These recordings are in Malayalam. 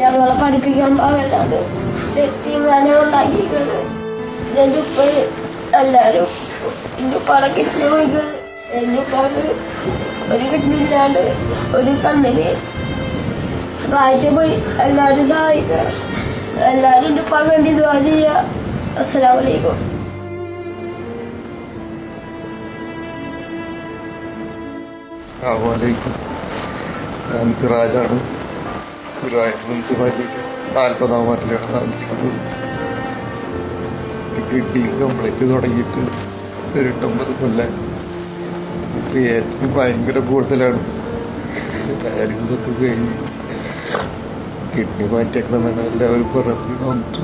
ഞങ്ങളെ പഠിപ്പിക്കാൻ പാകല്ലാണ്ട് എത്തിങ്ങനെ ഉണ്ടാക്കിയിരിക്കുന്നത് ഇതെന്റെ ഉപ്പ എല്ലാരും എന്റെ ഉപ്പാടെ കിഡ്നി പോയിക്കുന്നത് എന്റെ ഉപ്പാക്ക് ഒരു കിഡ്നി ഇല്ലാണ്ട് ഒരു കണ്ണിന് കാഴ്ച പോയി. എല്ലാവരും സഹായിക്കണം എല്ലാവരും എന്റെ ഉപ്പാക്ക് വേണ്ടി ഇതുവാ ചെയ്യുക. അസ്സലാമലൈക്കും അസ്സാമലൈക്കും ഞാൻ സിറാജാണ്. ഗുരുവായൂർ തുടങ്ങിയിട്ട് ഒരു എട്ടൊമ്പത് കൊല്ലം ക്രിയേറ്റിന് ഭയങ്കര കൂടുതലാണ്. ഡയാലിസിസൊക്കെ കഴിഞ്ഞ് കിഡ്നി മാറ്റിയേക്കണമെന്നാണ് എല്ലാവരും ഡോക്ടർ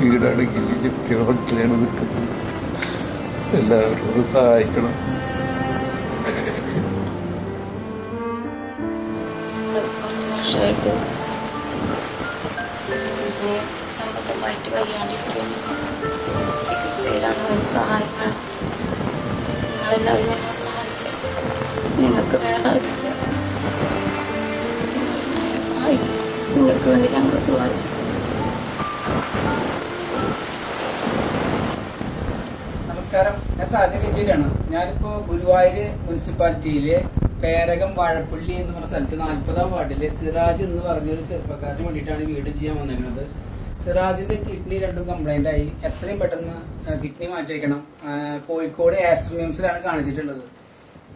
വീടാണെങ്കിൽ എത്തിയ ഹോട്ടലാണ് നിൽക്കുന്നത്. എല്ലാവരും സഹായിക്കണം. വർഷമായിട്ട് കിഡ്നി സംബന്ധമായിട്ട് വയ്യാണ്ടിരിക്കുന്നു. ചികിത്സയിലാണ് അവരെ സഹായിക്കണം നിങ്ങളെല്ലാവരും ഞങ്ങളെ സഹായിക്കണം. നിങ്ങൾക്ക് വേറെ ആരുമില്ല. നിങ്ങൾ ഞങ്ങളെ സഹായിക്കണം. നിങ്ങൾക്ക് വേണ്ടി ഞങ്ങൾ ദുവാ നമസ്കാരം. ഞാൻ സാജ കച്ചേരിയാണ്. ഞാനിപ്പോ ഗുരുവായൂർ മുനിസിപ്പാലിറ്റിയിലെ പേരകം വാഴപ്പള്ളി എന്ന് പറഞ്ഞ സ്ഥലത്ത് നാൽപ്പതാം വാർഡിലെ സിറാജ് എന്ന് പറഞ്ഞൊരു ചെറുപ്പക്കാരന് വേണ്ടിയിട്ടാണ് വീട് ചെയ്യാൻ വന്നിരുന്നത് സിറാജിന്റെ കിഡ്നി രണ്ടും കംപ്ലൈന്റ് ആയി. എത്രയും പെട്ടെന്ന് കിഡ്നി മാറ്റിവെക്കണം. ആ, കോഴിക്കോട് ആസ്ട്രോമിംസിലാണ് കാണിച്ചിട്ടുള്ളത്.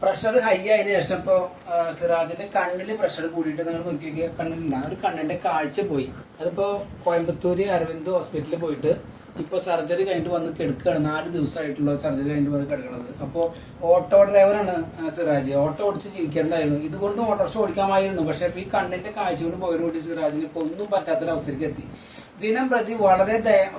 പ്രഷർ ഹൈ ആയതിനു ശേഷം ഇപ്പോ സിറാജിന്റെ കണ്ണിൽ പ്രഷർ കൂടിയിട്ട് നിങ്ങൾ നോക്കി നോക്കിയാൽ കണ്ണിലുണ്ടാകും ഒരു കണ്ണിന്റെ കാഴ്ച പോയി. അതിപ്പോ കോയമ്പത്തൂര് അരവിന്ദ് ഹോസ്പിറ്റലിൽ പോയിട്ട് ഇപ്പൊ സർജറി കഴിഞ്ഞിട്ട് വന്ന് കിടക്കുകയാണ് നാല് ദിവസമായിട്ടുള്ള സർജറി കഴിഞ്ഞിട്ട് വന്ന് കിടക്കുന്നത് അപ്പോൾ ഓട്ടോ ഡ്രൈവറാണ് സിറാജ്. ഓട്ടോ ഓടിച്ച് ജീവിക്കേണ്ടായിരുന്നു ഇതുകൊണ്ട് ഓട്ടോറിക്ഷ ഓടിക്കാമായിരുന്നു. പക്ഷെ ഈ കണ്ണിന്റെ കാഴ്ച കൊണ്ട് പോയതോടി സിറാജിന് ഇപ്പൊ ഒന്നും പറ്റാത്തൊരവസ്ഥയിലേക്ക് എത്തി. ദിനം പ്രതി വളരെ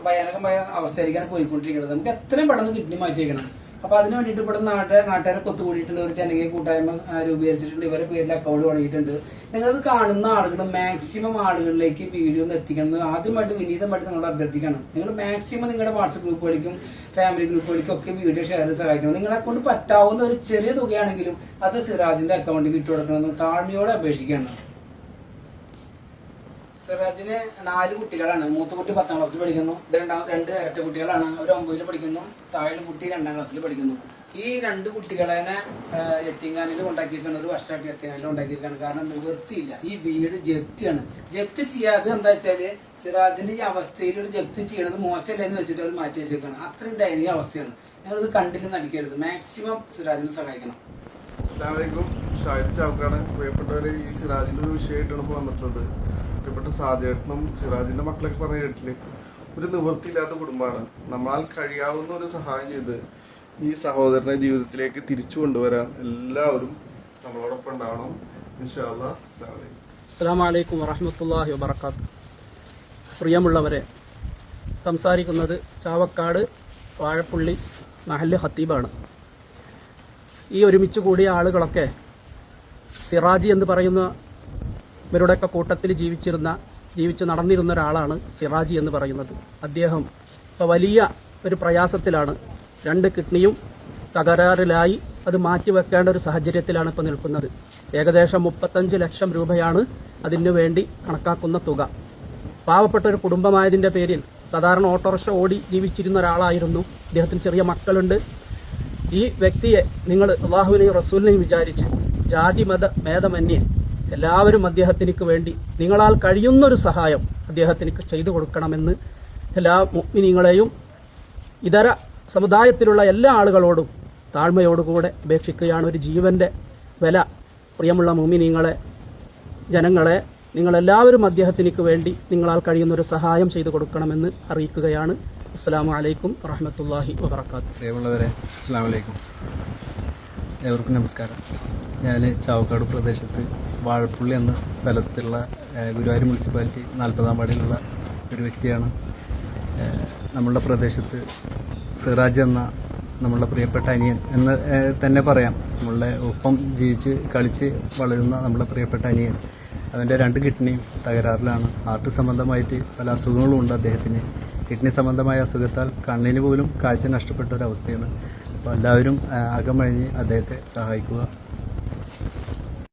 ഭയാനകമായ അവസ്ഥയിലേക്കാണ് പോയിക്കൊണ്ടിരിക്കുന്നത്. നമുക്ക് എത്രയും പെട്ടെന്ന് കിഡ്നി മാറ്റി വെക്കണം അപ്പൊ അതിന് വേണ്ടിയിട്ട് ഇവിടെ നാട്ടുകാർ നാട്ടുകാരെ കൊത്തുകൂടിയിട്ടുണ്ട്. ഒരു ജനകീയ കൂട്ടായ്മ രൂപീകരിച്ചിട്ടുണ്ട്. ഇവരുടെ പേരിൽ അക്കൗണ്ട് തുടങ്ങിയിട്ടുണ്ട് നിങ്ങളത് കാണുന്ന ആളുകൾ മാക്സിമം ആളുകളിലേക്ക് വീഡിയോ ഒന്ന് എത്തിക്കണം. ആദ്യമായിട്ട് വിനീതമായിട്ട് നിങ്ങളോട് അഭ്യർത്ഥിക്കണം. നിങ്ങൾ മാക്സിമം നിങ്ങളുടെ വാട്സപ്പ് ഗ്രൂപ്പുകളിലേക്കും ഫാമിലി ഗ്രൂപ്പുകളിലേക്കും ഒക്കെ വീഡിയോ ഷെയർ സഹായിക്കണം. നിങ്ങളെ കൊണ്ട് പറ്റാവുന്ന ഒരു ചെറിയ തുകയാണെങ്കിലും അത് സിറാജിന്റെ അക്കൗണ്ടിൽ ഇട്ട് കൊടുക്കണമെന്ന് താഴ്മയോടെ അപേക്ഷിക്കണം സിറാജിന് നാല് കുട്ടികളാണ്. മൂത്ത കുട്ടി പത്താം ക്ലാസ്സിൽ പഠിക്കുന്നു. രണ്ടാമത് രണ്ട് ഇരട്ട കുട്ടികളാണ് അവർ ഒമ്പതിൽ പഠിക്കുന്നു. താഴെ കുട്ടി രണ്ടാം ക്ലാസ്സിൽ പഠിക്കുന്നു. ഈ രണ്ട് കുട്ടികളെ എത്തിങ്ങാനിൽ ഉണ്ടാക്കിയിരിക്കുകയാണ് ഒരു വർഷമായിട്ട് എത്തിങ്ങാനിൽ ഉണ്ടാക്കിയിരിക്കുകയാണ് കാരണം നിവൃത്തിയില്ല ഈ വീട് ജപ്തിയാണ്. ജപ്തി ചെയ്യാതെ എന്താ വെച്ചാൽ സിറാജിന്റെ ഈ അവസ്ഥയിൽ ഒരു ജപ്തി ചെയ്യണത് മോശമല്ല എന്ന് വെച്ചിട്ട് അവർ മാറ്റി വെച്ചേക്കാണ്. അത്രയും ദയനീയ അവസ്ഥയാണ്. നിങ്ങളിത് കണ്ടില്ല നടിക്കരുത്. മാക്സിമം സിറാജിനെ സഹായിക്കണം. അസ്ലാമലൈക്കും ഷാഹിദ് ചാവക്കാണ് പ്രിയപ്പെട്ടവരെ ഈ സിറാജിന്റെ ഒരു വിഷയമായിട്ടാണ് ഇപ്പോൾ വന്നിട്ടുള്ളത്. പ്രിയപ്പെട്ട സാജേട്ടനും സിറാജിന്റെ മക്കളൊക്കെ പറഞ്ഞ കേട്ടില്ലേ? ഒരു നിവൃത്തിയില്ലാത്ത കുടുംബമാണ്. നമ്മളാൽ കഴിയാവുന്ന ഒരു സഹായം ചെയ്ത് ഈ സഹോദരനെ ജീവിതത്തിലേക്ക് തിരിച്ചു കൊണ്ടുവരാൻ എല്ലാവരും നമ്മളോടൊപ്പം ഉണ്ടാവണം. ഇൻഷാല്ലാ അസ്സാം വലൈക്കും വബർക്കാത്തു പ്രിയമുള്ളവരെ സംസാരിക്കുന്നത് ചാവക്കാട് വാഴപ്പുള്ളി മഹല്ല് ഹത്തീബാണ് ഈ ഒരുമിച്ച് കൂടിയ ആളുകളൊക്കെ സിറാജി എന്ന് പറയുന്ന ഇവരുടെയൊക്കെ കൂട്ടത്തിൽ ജീവിച്ചിരുന്ന ജീവിച്ച് നടന്നിരുന്ന ഒരാളാണ് സിറാജി എന്ന് പറയുന്നത്. അദ്ദേഹം ഇപ്പോൾ വലിയ ഒരു പ്രയാസത്തിലാണ്. രണ്ട് കിഡ്നിയും തകരാറിലായി അത് മാറ്റിവെക്കേണ്ട ഒരു സാഹചര്യത്തിലാണ് ഇപ്പോൾ നിൽക്കുന്നത്. ഏകദേശം മുപ്പത്തഞ്ച് ലക്ഷം രൂപയാണ് അതിനു വേണ്ടി കണക്കാക്കുന്ന തുക. പാവപ്പെട്ട ഒരു കുടുംബമായതിന്റെ പേരിൽ സാധാരണ ഓട്ടോറിക്ഷ ഓടി ജീവിച്ചിരുന്ന ഒരാളായിരുന്നു. അദ്ദേഹത്തിന് ചെറിയ മക്കളുണ്ട്. ഈ വ്യക്തിയെ നിങ്ങൾ അള്ളാഹുവിനെയും റസൂലിനെയും വിചാരിച്ച് ജാതി മത ഭേദമന്യേ എല്ലാവരും അദ്ദേഹത്തിനു വേണ്ടി നിങ്ങളാൽ കഴിയുന്നൊരു സഹായം അദ്ദേഹത്തിന് ചെയ്തു കൊടുക്കണമെന്ന് എല്ലാ മുഗ്മിനിങ്ങളെയും ഇതര സമുദായത്തിലുള്ള എല്ലാ ആളുകളോടും താഴ്മയോടുകൂടെ അപേക്ഷിക്കുകയാണ്. ഒരു ജീവന്റെ വില പ്രിയമുള്ള മുഗ്മിനിങ്ങളെ ജനങ്ങളെ നിങ്ങളെല്ലാവരും അദ്ദേഹത്തിനു വേണ്ടി നിങ്ങളാൽ കഴിയുന്നൊരു സഹായം ചെയ്തു കൊടുക്കണമെന്ന് അറിയിക്കുകയാണ്. അസ്സാം വലൈക്കും വറഹമത്തല്ലാഹി വബർക്കാത്തു അസ്സാം വലൈക്കും ഏവർക്കും നമസ്കാരം. ഞാൻ ചാവക്കാട് പ്രദേശത്ത് വാഴപ്പുള്ളി എന്ന സ്ഥലത്തുള്ള ഗുരുവായൂർ മുനിസിപ്പാലിറ്റി നാൽപ്പതാം വാർഡിലുള്ള ഒരു വ്യക്തിയാണ്. നമ്മളുടെ പ്രദേശത്ത് സിറാജ് എന്ന നമ്മളുടെ പ്രിയപ്പെട്ട അനിയൻ എന്ന് തന്നെ പറയാം. നമ്മളുടെ ഒപ്പം ജീവിച്ച് കളിച്ച് വളരുന്ന നമ്മളുടെ പ്രിയപ്പെട്ട അനിയൻ. അവന്റെ രണ്ട് കിഡ്നിയും തകരാറിലാണ്. ഹാർട്ട് സംബന്ധമായിട്ട് പല അസുഖങ്ങളും ഉണ്ട് അദ്ദേഹത്തിന്. കിഡ്നി സംബന്ധമായ അസുഖത്താൽ കണ്ണിന് പോലും കാഴ്ച നഷ്ടപ്പെട്ട ഒരവസ്ഥയാണ് അപ്പോൾ എല്ലാവരും അകമഴിഞ്ഞ് അദ്ദേഹത്തെ സഹായിക്കുക.